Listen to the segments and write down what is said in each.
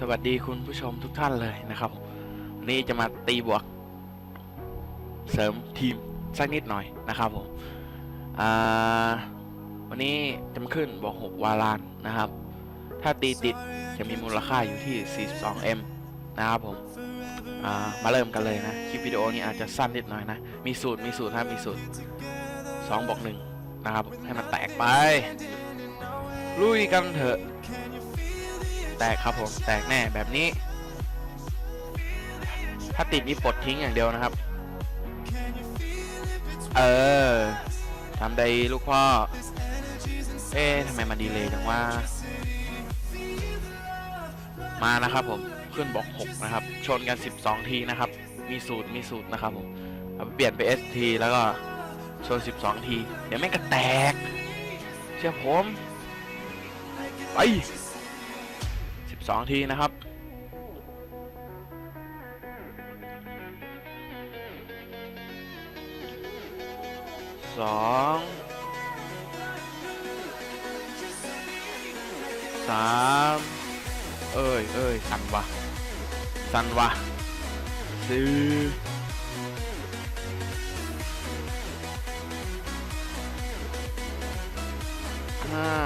สวัสดีคุณผู้ชมทุกท่านเลยนะครับ วันนี้จะมาตีบวก เสริมทีมสักนิดหน่อยนะครับผมวันนี้จะมาขึ้นบวก6วาลานนะครับ ถ้าตีติดจะมีมูลค่าอยู่ที่ 42M นะครับผมามาเริ่มกันเลยนะ คลิปวิดีโอนี้อาจจะสั้นนิดหน่อยนะ มีสูตรมีสูตรนะมีสูตร2บอก1นะครับ ให้มันแตกไป ลุยกันเถอะ แตกครับผมแตกแน่แบบนี้ ถ้าติดนี่ปลดทิ้งอย่างเดียวนะครับ เออทำได้ลูกพ่อ เอ๊ะทำไมมันดีเลยจังว่า มานะครับผมขึ้นบอก6นะครับ ชนกัน 12 ทีนะครับ มีสูตรมีสูตรนะครับผมเอาไปเปลี่ยนไป ST แล้วก็ชน 12 ที เดี๋ยวแม่งก็แตก เชื่อผม ไป 12ทีนะครับ สองสามเอ้ยเอ้ยสันวะสันวะสี่ห้า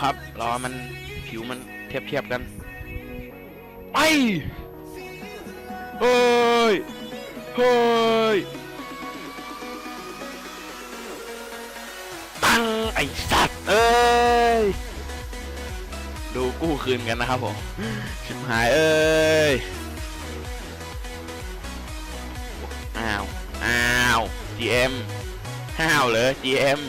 ครับ รอมันผิวมันเทียบเทียบๆกัน ไปเฮ้ยเฮ้ยตังไอสัตว์เอ้ย ดูกู้คืนกันนะครับผม ชิบหายเอ้ย อ้าว อ้าว GM ห้าวเลย GM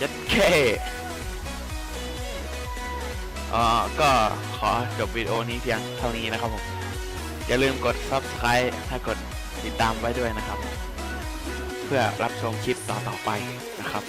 ยัดแค่ เอ่อก็ขอจบวิดีโอนี้เพียงเท่านี้นะครับผม อย่าลืมกด subscribe ถ้ากดติดตามไว้ด้วยนะครับ เพื่อรับชมคลิปต่อๆไปนะครับ